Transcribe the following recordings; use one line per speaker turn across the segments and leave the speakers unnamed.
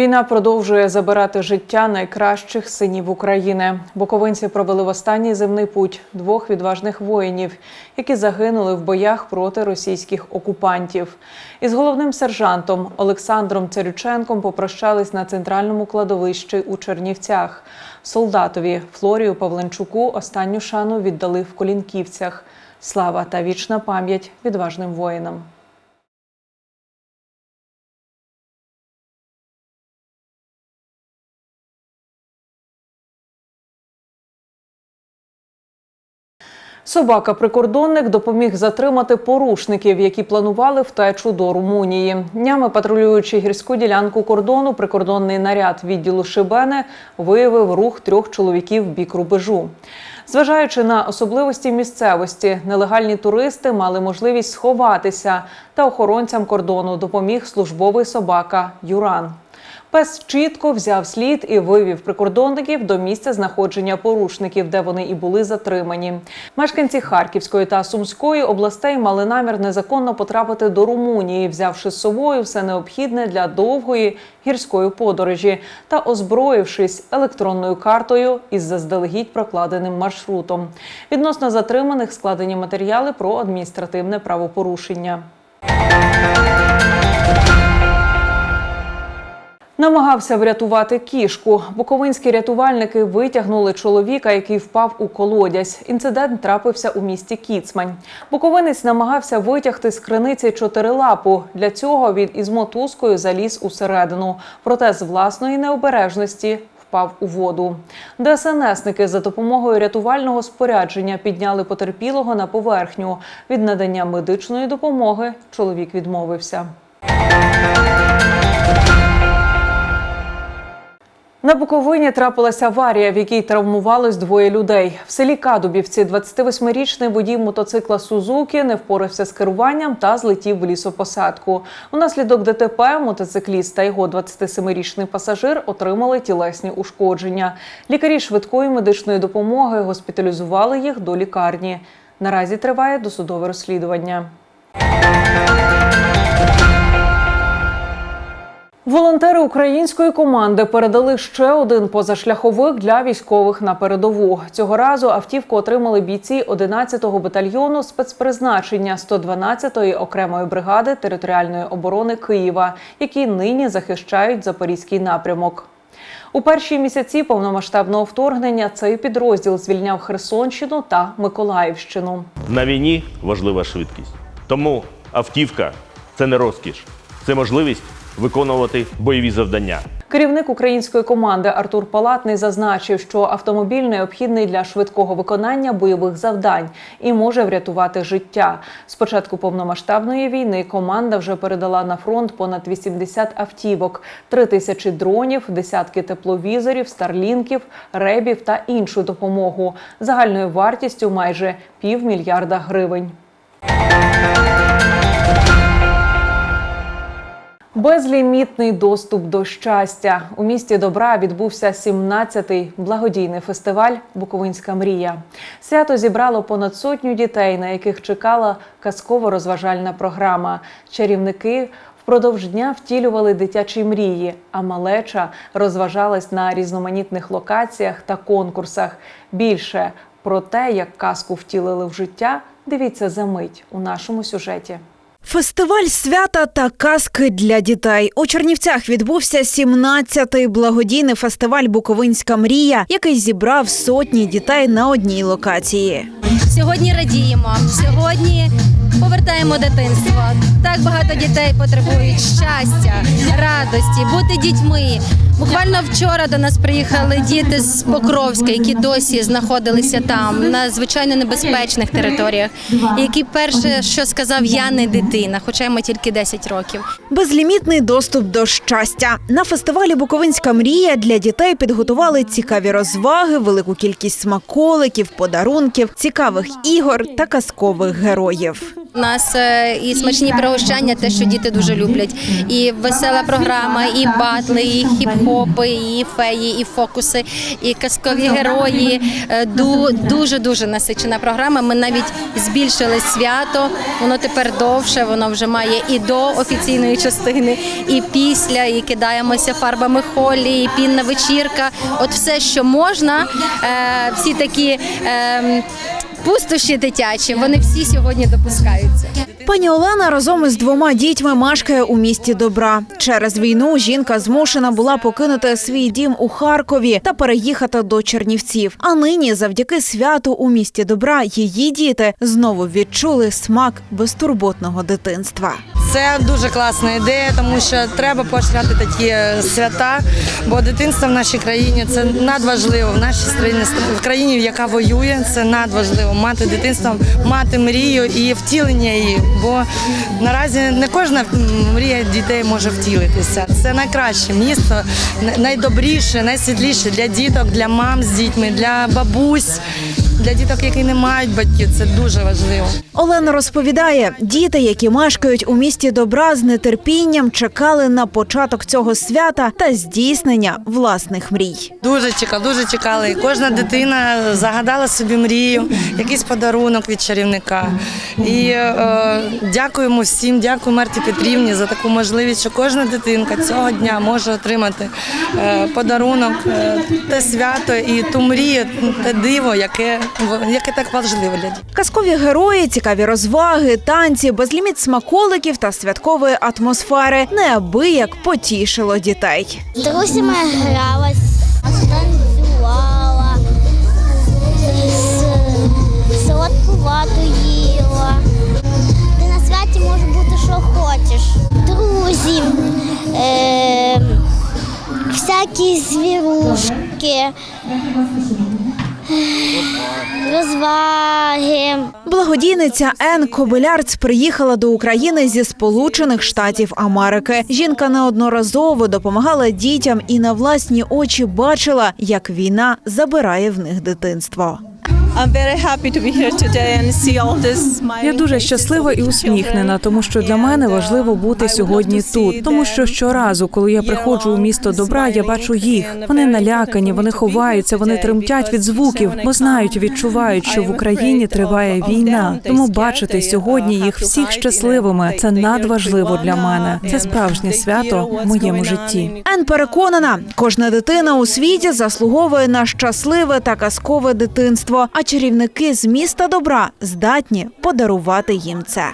Війна продовжує забирати життя найкращих синів України. Буковинці провели в останній земний путь двох відважних воїнів, які загинули в боях проти російських окупантів. Із головним сержантом Олександром Царюченком попрощались на центральному кладовищі у Чернівцях. Солдатові Флорію Павленчуку останню шану віддали в Колінківцях. Слава та вічна пам'ять відважним воїнам. Собака-прикордонник допоміг затримати порушників, які планували втечу до Румунії. Днями патрулюючи гірську ділянку кордону, прикордонний наряд відділу Шибене виявив рух трьох чоловіків бік рубежу. Зважаючи на особливості місцевості, нелегальні туристи мали можливість сховатися, та охоронцям кордону допоміг службовий собака Юран. Пес чітко взяв слід і вивів прикордонників до місця знаходження порушників, де вони і були затримані. Мешканці Харківської та Сумської областей мали намір незаконно потрапити до Румунії, взявши з собою все необхідне для довгої гірської подорожі та озброївшись електронною картою із заздалегідь прокладеним маршрутом. Відносно затриманих складені матеріали про адміністративне правопорушення. Намагався врятувати кішку. Буковинські рятувальники витягнули чоловіка, який впав у колодязь. Інцидент трапився у місті Кіцмань. Буковинець намагався витягти з криниці чотирилапу. Для цього він із мотузкою заліз усередину. Проте з власної необережності впав у воду. ДСНСники за допомогою рятувального спорядження підняли потерпілого на поверхню. Від надання медичної допомоги чоловік відмовився. На Буковині трапилася аварія, в якій травмувались двоє людей. В селі Кадубівці 28-річний водій мотоцикла Сузуки не впорався з керуванням та злетів в лісопосадку. Унаслідок ДТП мотоцикліст та його 27-річний пасажир отримали тілесні ушкодження. Лікарі швидкої медичної допомоги госпіталізували їх до лікарні. Наразі триває досудове розслідування. Волонтери української команди передали ще один позашляховик для військових на передову. Цього разу автівку отримали бійці 11-го батальйону спецпризначення 112-ї окремої бригади територіальної оборони Києва, які нині захищають запорізький напрямок. У перші місяці повномасштабного вторгнення цей підрозділ звільняв Херсонщину та Миколаївщину.
На війні важлива швидкість. Тому автівка це не розкіш, це можливість виконувати бойові завдання.
Керівник української команди Артур Палатний зазначив, що автомобіль необхідний для швидкого виконання бойових завдань і може врятувати життя. З початку повномасштабної війни команда вже передала на фронт понад 80 автівок, 3 тисячі дронів, десятки тепловізорів, старлінків, ребів та іншу допомогу загальною вартістю майже півмільярда гривень. Безлімітний доступ до щастя у місті добра відбувся 17-й благодійний фестиваль Буковинська мрія. Свято зібрало понад сотню дітей, на яких чекала казково-розважальна програма. Чарівники впродовж дня втілювали дитячі мрії, а малеча розважалась на різноманітних локаціях та конкурсах. Більше про те, як казку втілили в життя, дивіться за мить у нашому сюжеті.
Фестиваль свята та казки для дітей у Чернівцях відбувся 17-й благодійний фестиваль Буковинська мрія, який зібрав сотні дітей на одній локації.
Сьогодні радіємо. Сьогодні повертаємо дитинство. Так багато дітей потребують щастя, радості, бути дітьми. Буквально вчора до нас приїхали діти з Покровська, які досі знаходилися там на звичайно небезпечних територіях. Які перше, що сказав, я не дитина, хоча йому тільки 10 років.
Безлімітний доступ до щастя на фестивалі Буковинська мрія для дітей підготували цікаві розваги, велику кількість смаколиків, подарунків, цікавих ігор та казкових героїв.
У нас е, і смачні пригощання, те, що діти дуже люблять. І весела програма, і батли, і хіп-хопи, і феї, і фокуси, і казкові герої. Е, ду- Дуже дуже насичена програма. Ми навіть збільшили свято. Воно тепер довше. Воно вже має і до офіційної частини, і після, і кидаємося фарбами холі, і пінна вечірка. От все, що можна, е, всі такі. Пустощі дитячі, вони всі сьогодні допускаються.
Пані Олена разом із двома дітьми мешкає у місті Добра. Через війну жінка змушена була покинути свій дім у Харкові та переїхати до Чернівців. А нині, завдяки святу у місті Добра, її діти знову відчули смак безтурботного дитинства.
Це дуже класна ідея, тому що треба поощряти такі е, свята, бо дитинство в нашій країні це надважливо. В нашій країні, в країні, яка воює, це надважливо. Мати дитинство, мати мрію і втілення її. Бо наразі не кожна мрія дітей може втілитися. Це найкраще місто, най- найдобріше, найсвітліше для діток, для мам з дітьми, для бабусь, для діток, які не мають батьків. Це дуже важливо.
Олена розповідає, діти, які мешкають у місті Добра, з нетерпінням чекали на початок цього свята та здійснення власних мрій.
Дуже чекали, дуже чекали. І Кожна дитина загадала собі мрію, якийсь подарунок від чарівника. І е, дякуємо всім, дякую Марті Петрівні за таку можливість, що кожна дитинка цього дня може отримати е, подарунок, е, те свято і ту мрію, те диво, яке, яке так важливо для дітей.
Казкові герої, цікаві розваги, танці, безліміт смаколиків та святкової атмосфери неабияк потішило дітей.
З друзями гралась, танцювала, солодку вату їла. Ти на святі може бути, що хочеш. Друзі, е, всякі звірушки, розваги.
Благодійниця Ен Кобилярц приїхала до України зі Сполучених Штатів Америки. Жінка неодноразово допомагала дітям і на власні очі бачила, як війна забирає в них дитинство.
I'm very happy to be here today and see all this smiling
Я дуже щаслива і усміхнена, тому що для мене
uh,
важливо бути сьогодні тут. Тому що щоразу, коли я приходжу у місто добра, я бачу їх. Вони налякані, вони ховаються, вони тремтять від звуків, бо знають, відчувають, що в Україні триває війна. Тому бачити
uh,
сьогодні їх всіх щасливими це надважливо для мене. Це справжнє свято в моєму житті.
Ен переконана, кожна дитина у світі заслуговує на щасливе та казкове дитинство. А чарівники з міста добра здатні подарувати їм це.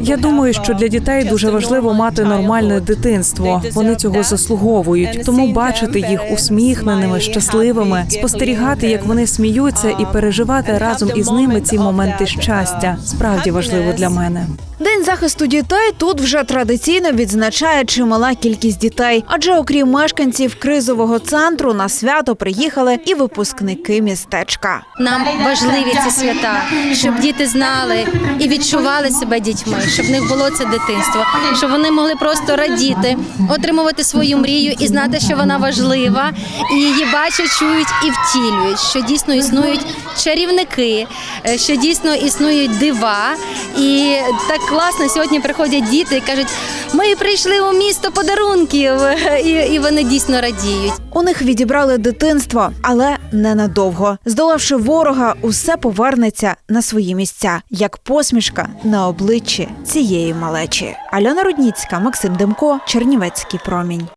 Я думаю, що
uh,
для дітей дуже важливо мати нормальне дитинство. Вони цього заслуговують. Тому бачити їх усміхненими, щасливими, спостерігати, як вони сміються, і
um,
переживати разом із ними ці моменти
uh,
щастя. Справді важливо для мене.
День захисту дітей тут вже традиційно відзначає чимала кількість дітей, адже окрім мешканців кризового центру на свято приїхали і випускники містечка.
Нам важливі ці свята, щоб діти знали і відчували себе дітьми, щоб в них було це дитинство, щоб вони могли просто радіти, отримувати свою мрію і знати, що вона важлива, і її бачать, чують і втілюють, що дійсно існують чарівники, е, що дійсно існують дива. І так класно сьогодні приходять діти і кажуть: ми прийшли у місто подарунків, і, і вони дійсно радіють.
У них відібрали дитинство, але ненадовго. Здолавши ворога, усе повернеться на свої місця, як посмішка на обличчі цієї малечі. Альона Рудніцька, Максим Демко, Чернівецький промінь.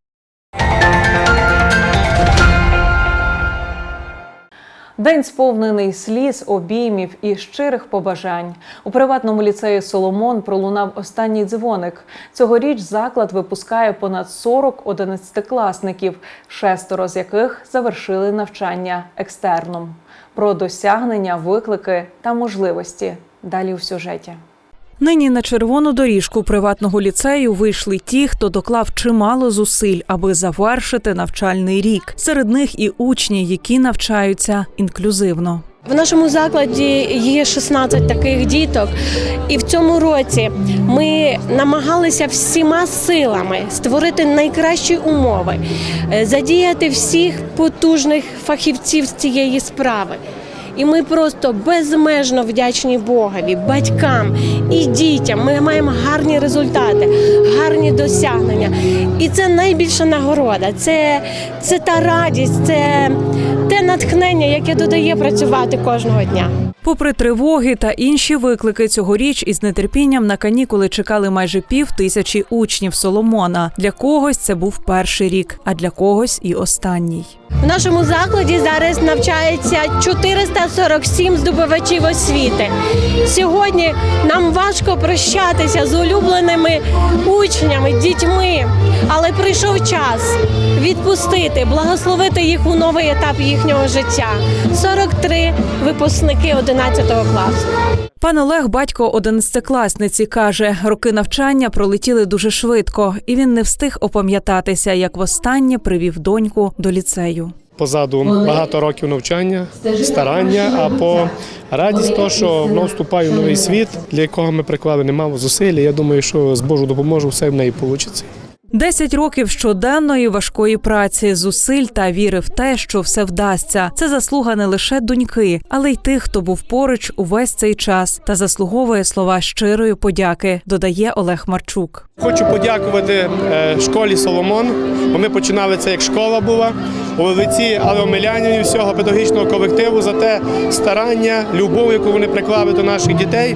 День сповнений сліз, обіймів і щирих побажань. У приватному ліцеї Соломон пролунав останній дзвоник. Цьогоріч заклад випускає понад 40 одинадцятикласників, шестеро з яких завершили навчання екстерном. Про досягнення, виклики та можливості. Далі у сюжеті.
Нині на червону доріжку приватного ліцею вийшли ті, хто доклав чимало зусиль, аби завершити навчальний рік. Серед них і учні, які навчаються інклюзивно.
В нашому закладі є 16 таких діток, і в цьому році ми намагалися всіма силами створити найкращі умови, е, задіяти всіх потужних фахівців з цієї справи. І ми просто безмежно вдячні Богові, батькам і дітям. Ми маємо гарні результати, гарні досягнення. І це найбільша нагорода. Це, це та радість, це те натхнення, яке додає працювати кожного дня.
Попри тривоги та інші виклики цьогоріч із нетерпінням на канікули чекали майже пів тисячі учнів Соломона. Для когось це був перший рік, а для когось і останній.
В нашому закладі зараз навчається 447 здобувачів освіти. Сьогодні нам важко прощатися з улюбленими учнями, дітьми, але прийшов час відпустити, благословити їх у новий етап їхнього життя. 43 випускники 11 класу.
Пан Олег, батько одинадцятикласниці, каже, роки навчання пролетіли дуже швидко, і він не встиг опам'ятатися, як востаннє привів доньку до ліцею.
Позаду багато років навчання, старання, а по радість того, що воно вступає в новий світ, для якого ми приклали немало зусиль. Я думаю, що з Божою допоможу все в неї вийде.
Десять років щоденної важкої праці, зусиль та віри в те, що все вдасться. Це заслуга не лише доньки, але й тих, хто був поруч увесь цей час та заслуговує слова щирої подяки. Додає Олег Марчук.
Хочу подякувати е, школі Соломон, бо ми починали це як школа була у лиці Але Омелянів і всього педагогічного колективу за те старання, любов, яку вони приклали до наших дітей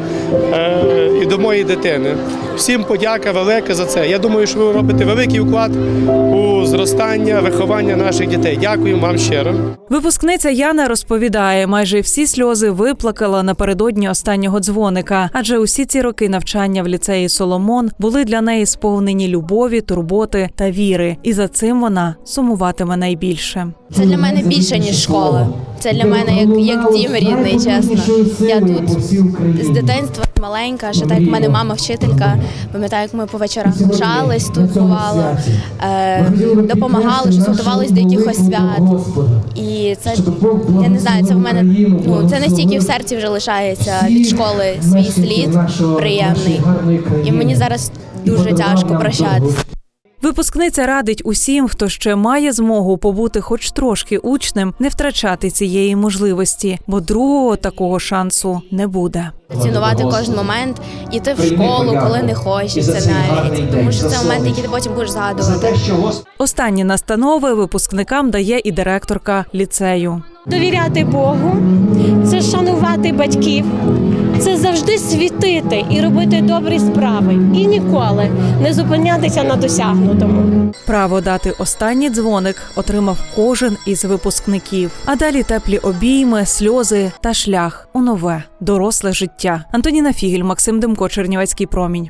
е, і до моєї дитини. Всім подяка велика за це. Я думаю, що ви робите великий вклад у зростання, виховання наших дітей. Дякую вам щиро.
Випускниця Яна розповідає, майже всі сльози виплакала напередодні останнього дзвоника, адже усі ці роки навчання в ліцеї Соломон були для неї сповнені любові, турботи та віри, і за цим вона сумуватиме найбільше.
Це для мене більше ніж школа. Це для мене як, як дім рідний, чесно. Я тут з дитинства маленька, ще так як мене мама вчителька. Пам'ятаю, як ми по вечорах жались тут бувало, е, допомагали, щось готувались до якихось свят. І це я не знаю, це в мене ну це настільки в серці вже лишається від школи свій слід приємний. І мені зараз дуже тяжко прощатися.
Випускниця радить усім, хто ще має змогу побути хоч трошки учнем, не втрачати цієї можливості, бо другого такого шансу не буде.
Цінувати кожен момент, іти в школу, коли не хочеться навіть, тому що це моменти, які ти потім будеш згадувати.
Останні настанови випускникам дає і директорка ліцею.
Довіряти Богу, це шанувати батьків, це завжди світити і робити добрі справи, і ніколи не зупинятися на досягнутому.
Право дати останній дзвоник отримав кожен із випускників. А далі теплі обійми, сльози та шлях у нове доросле життя. Антоніна Фігель, Максим Демко, Чернівецький промінь.